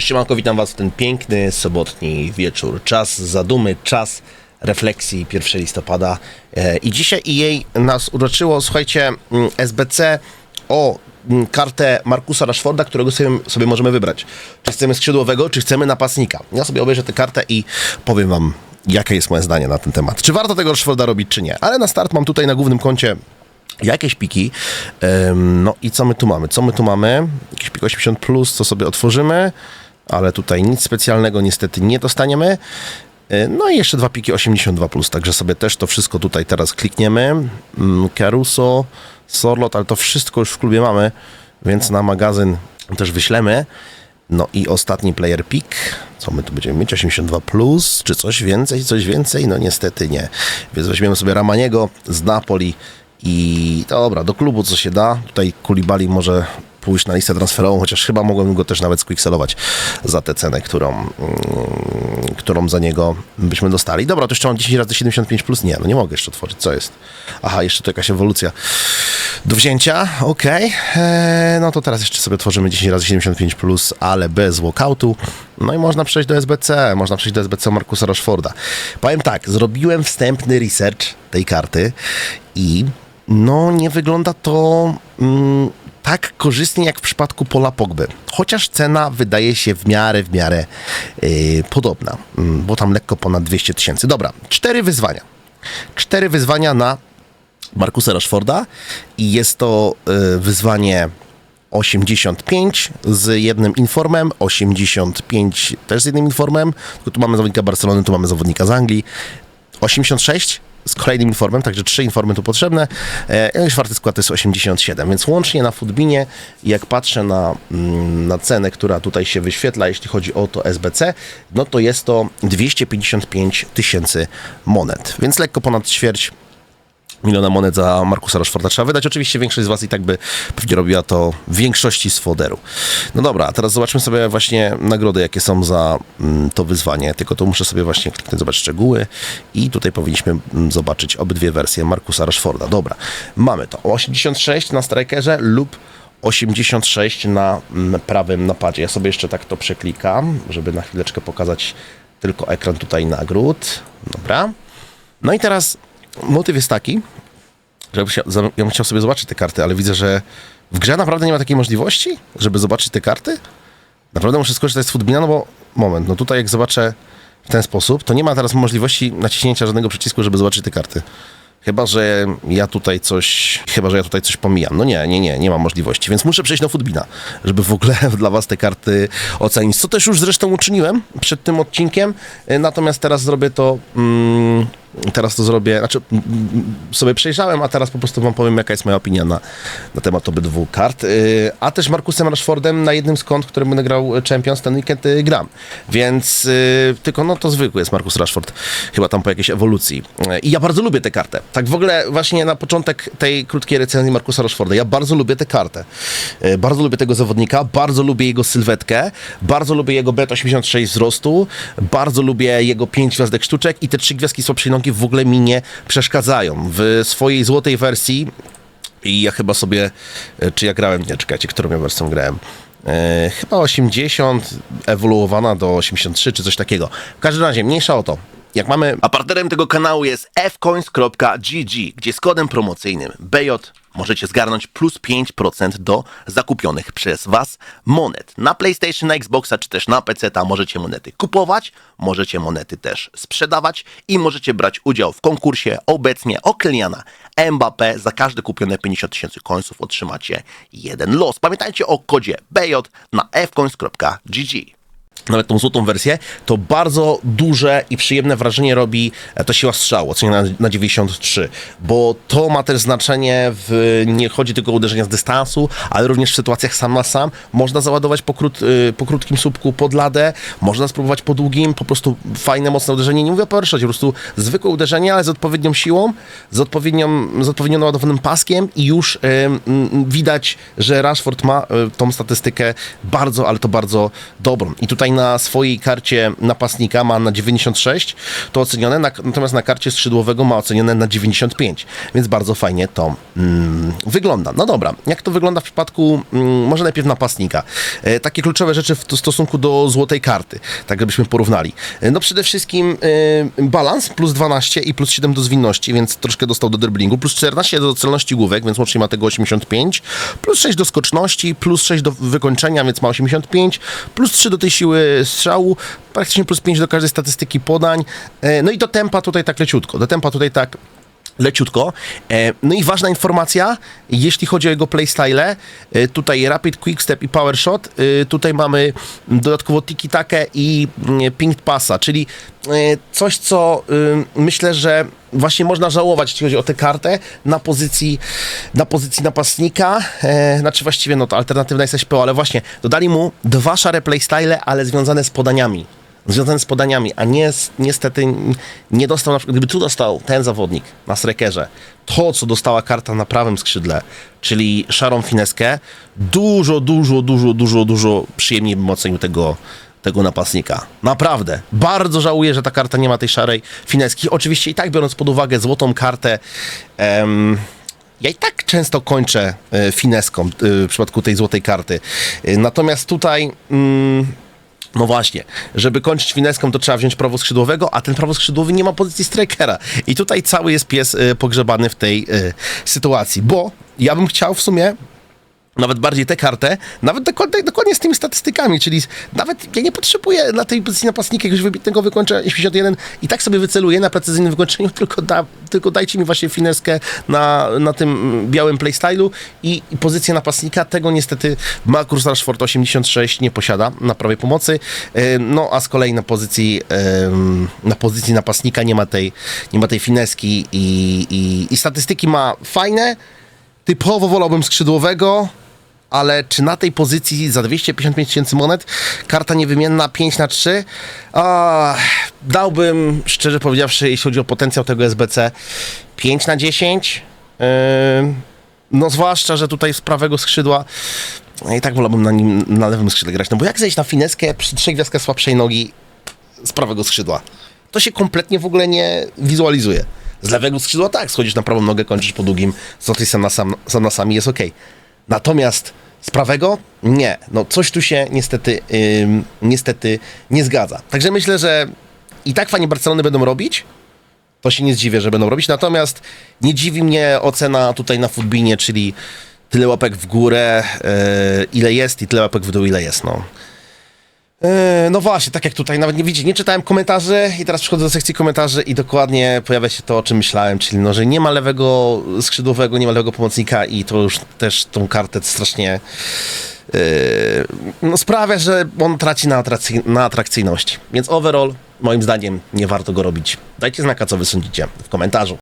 Siemanko, witam Was w ten piękny sobotni wieczór. Czas zadumy, czas refleksji 1 listopada. E, I dzisiaj jej nas uroczyło, słuchajcie, mm, SBC o mm, kartę Markusa Rashforda, którego sobie, sobie możemy wybrać. Czy chcemy skrzydłowego, czy chcemy napastnika. Ja sobie obejrzę tę kartę i powiem Wam, jakie jest moje zdanie na ten temat. Czy warto tego Rashforda robić, czy nie. Ale na start mam tutaj na głównym koncie jakieś piki. No i co my tu mamy? Co my tu mamy? Jakiś pik 80, plus, co sobie otworzymy, ale tutaj nic specjalnego niestety nie dostaniemy. Yy, No i jeszcze dwa piki 82, plus, także sobie też to wszystko tutaj teraz klikniemy. Ym, Caruso, Sorlot, ale to wszystko już w klubie mamy, więc na magazyn też wyślemy. No i ostatni player pick. Co my tu będziemy mieć? 82 plus, czy coś więcej, coś więcej? No niestety nie. Więc weźmiemy sobie Ramaniego z Napoli i dobra, do klubu co się da. Tutaj Kulibali może pójść na listę transferową, chociaż chyba mogłem go też nawet squickselować za tę cenę, którą, mm, którą za niego byśmy dostali. Dobra, to jeszcze mam 10 razy 75 plus? Nie, no nie mogę jeszcze otworzyć. Co jest? Aha, jeszcze tu jakaś ewolucja do wzięcia. Okej. Eee, No to teraz jeszcze sobie tworzymy 10 razy 75 plus, ale bez walkoutu. No i można przejść do SBC. Można przejść do SBC Markusa Rashforda. Powiem tak, zrobiłem wstępny research tej karty i no nie wygląda to mm, tak korzystnie jak w przypadku Pola Pogby. Chociaż cena wydaje się w miarę, w miarę yy, podobna, mm, bo tam lekko ponad 200 tysięcy. Dobra, cztery wyzwania. Cztery wyzwania na Markusa Rashforda i jest to y, wyzwanie 85 z jednym informem, 85 też z jednym informem, tu mamy zawodnika Barcelony, tu mamy zawodnika z Anglii, 86 z kolejnym informem, także trzy informy tu potrzebne. E, czwarty skład to jest 87, więc łącznie na Footbinie, jak patrzę na, mm, na cenę, która tutaj się wyświetla, jeśli chodzi o to SBC, no to jest to 255 tysięcy monet, więc lekko ponad ćwierć miliona monet za Markusa Rashforda trzeba wydać. Oczywiście większość z Was i tak by pewnie robiła to w większości z foderu. No dobra, teraz zobaczmy sobie właśnie nagrody, jakie są za mm, to wyzwanie. Tylko to muszę sobie właśnie kliknąć, zobaczyć szczegóły i tutaj powinniśmy mm, zobaczyć obydwie wersje Markusa Rashforda. Dobra, mamy to 86 na strikerze lub 86 na mm, prawym napadzie. Ja sobie jeszcze tak to przeklikam, żeby na chwileczkę pokazać tylko ekran tutaj nagród. Dobra. No i teraz motyw jest taki, że ja bym chciał- sobie zobaczyć te karty, ale widzę, że w grze naprawdę nie ma takiej możliwości, żeby zobaczyć te karty. Naprawdę muszę skorzystać z Footbina, no bo moment, no tutaj jak zobaczę w ten sposób, to nie ma teraz możliwości naciśnięcia żadnego przycisku, żeby zobaczyć te karty. Chyba, że ja tutaj coś, chyba, że ja tutaj coś pomijam. No nie, nie, nie, nie ma możliwości, więc muszę przejść na Footbina, żeby w ogóle dla was te karty ocenić. Co też już zresztą uczyniłem przed tym odcinkiem, y, natomiast teraz zrobię to, mm, teraz to zrobię, znaczy sobie przejrzałem, a teraz po prostu wam powiem, jaka jest moja opinia na, na temat obydwu kart. Y, A też Markusem Rashfordem na jednym z kont, którym będę grał Champions ten weekend y, gram. Więc y, tylko no to zwykły jest Markus Rashford, chyba tam po jakiejś ewolucji. I ja bardzo lubię tę kartę. Tak w ogóle właśnie na początek tej krótkiej recenzji Markusa Rashforda, ja bardzo lubię tę kartę. Bardzo lubię tego zawodnika, bardzo lubię jego sylwetkę, bardzo lubię jego Bet86 wzrostu, bardzo lubię jego 5 gwiazdek sztuczek i te trzy gwiazdki słabszej nogi w ogóle mi nie przeszkadzają. W swojej złotej wersji i ja chyba sobie, e, czy ja grałem, nie, czekajcie, którą ja wersją grałem. E, chyba 80, ewoluowana do 83 czy coś takiego. W każdym razie, mniejsza o to. Jak mamy... A partnerem tego kanału jest fcoins.gg, gdzie z kodem promocyjnym BJ możecie zgarnąć plus 5% do zakupionych przez Was monet. Na PlayStation, na Xboxa czy też na PC możecie monety kupować, możecie monety też sprzedawać i możecie brać udział w konkursie obecnie o Mbappé. Za każde kupione 50 tysięcy końców otrzymacie jeden los. Pamiętajcie o kodzie BJ na fcoins.gg nawet tą złotą wersję, to bardzo duże i przyjemne wrażenie robi e, to siła strzału, oceniona na, na 93, bo to ma też znaczenie, w, nie chodzi tylko o uderzenia z dystansu, ale również w sytuacjach sam na sam. Można załadować po, krót, y, po krótkim słupku pod ladę, można spróbować po długim, po prostu fajne, mocne uderzenie, nie mówię o power shocie, po prostu zwykłe uderzenie, ale z odpowiednią siłą, z, odpowiednią, z odpowiednio naładowanym paskiem i już y, widać, że Rashford ma y, tą statystykę bardzo, ale to bardzo dobrą. I tutaj na swojej karcie napastnika ma na 96 to ocenione, na, natomiast na karcie skrzydłowego ma ocenione na 95, więc bardzo fajnie to mm, wygląda. No dobra, jak to wygląda w przypadku, mm, może najpierw napastnika. E, takie kluczowe rzeczy w to- stosunku do złotej karty, tak żebyśmy porównali. E, no przede wszystkim e, balans plus 12 i plus 7 do zwinności, więc troszkę dostał do dribblingu, plus 14 do celności główek, więc łącznie ma tego 85, plus 6 do skoczności, plus 6 do wykończenia, więc ma 85, plus 3 do tej siły strzału, praktycznie plus 5 do każdej statystyki podań. E, No i do tempa tutaj tak leciutko, do tempa tutaj tak leciutko. E, No i ważna informacja, jeśli chodzi o jego playstyle, e, tutaj Rapid Quick Step i Power Shot, e, tutaj mamy dodatkowo tiki takę i mm, pinged passa, czyli coś, co y, myślę, że właśnie można żałować, jeśli chodzi o tę kartę na pozycji, na pozycji napastnika, znaczy właściwie no to alternatywna jest SPO, ale właśnie dodali mu dwa szare playstyle, ale związane z podaniami związane z podaniami, a nie, niestety nie dostał, na przykład, gdyby tu dostał ten zawodnik na strekerze, to co dostała karta na prawym skrzydle, czyli szarą fineskę, dużo, dużo, dużo, dużo, dużo przyjemniej bym ocenił tego, tego napastnika. Naprawdę. Bardzo żałuję, że ta karta nie ma tej szarej fineski. Oczywiście i tak biorąc pod uwagę złotą kartę, em, ja i tak często kończę e, fineską e, w przypadku tej złotej karty. E, Natomiast tutaj... Mm, no właśnie, żeby kończyć fineską, to trzeba wziąć prawo skrzydłowego, a ten prawo skrzydłowy nie ma pozycji strikera. I tutaj cały jest pies y, pogrzebany w tej y, sytuacji, bo ja bym chciał w sumie nawet bardziej tę kartę, nawet dokładnie, dokładnie z tymi statystykami, czyli nawet ja nie potrzebuję na tej pozycji napastnika jakiegoś wybitnego wykończenia 81 i tak sobie wyceluję na precyzyjnym wykończeniu, tylko, da, tylko dajcie mi właśnie fineskę na, na tym białym playstylu i, i pozycję napastnika. Tego niestety Marcus Rashford 86 nie posiada na prawej pomocy, E, no a z kolei na pozycji, na pozycji napastnika nie ma tej, nie ma tej fineski i, i, i statystyki ma fajne, Typowo wolałbym skrzydłowego, ale czy na tej pozycji za 255 tysięcy monet karta niewymienna 5 na 3 a, dałbym, szczerze powiedziawszy, jeśli chodzi o potencjał tego SBC, 5 na 10. Yy, no zwłaszcza, że tutaj z prawego skrzydła no i tak wolałbym na nim na lewym skrzydle grać, no bo jak zejść na fineskę przy trzech gwiazdkach słabszej nogi z prawego skrzydła? To się kompletnie w ogóle nie wizualizuje. Z lewego skrzydła tak, schodzisz na prawą nogę, kończysz po długim, zostajesz sam na, sam, sam na sami, jest ok. Natomiast z prawego nie. No coś tu się niestety, niestety nie zgadza. Także myślę, że i tak fani Barcelony będą robić, to się nie zdziwię, że będą robić. Natomiast nie dziwi mnie ocena tutaj na Footbinie, czyli tyle łapek w górę, yy, ile jest i tyle łapek w dół, ile jest. No. Yy, No właśnie, tak jak tutaj, nawet nie widzicie, nie czytałem komentarzy i teraz przychodzę do sekcji komentarzy i dokładnie pojawia się to, o czym myślałem, czyli no, że nie ma lewego skrzydłowego, nie ma lewego pomocnika i to już też tą kartę strasznie yy, no, sprawia, że on traci na, atrakcji, na. Więc overall, moim zdaniem, nie warto go robić. Dajcie znaka, co wy sądzicie w komentarzu.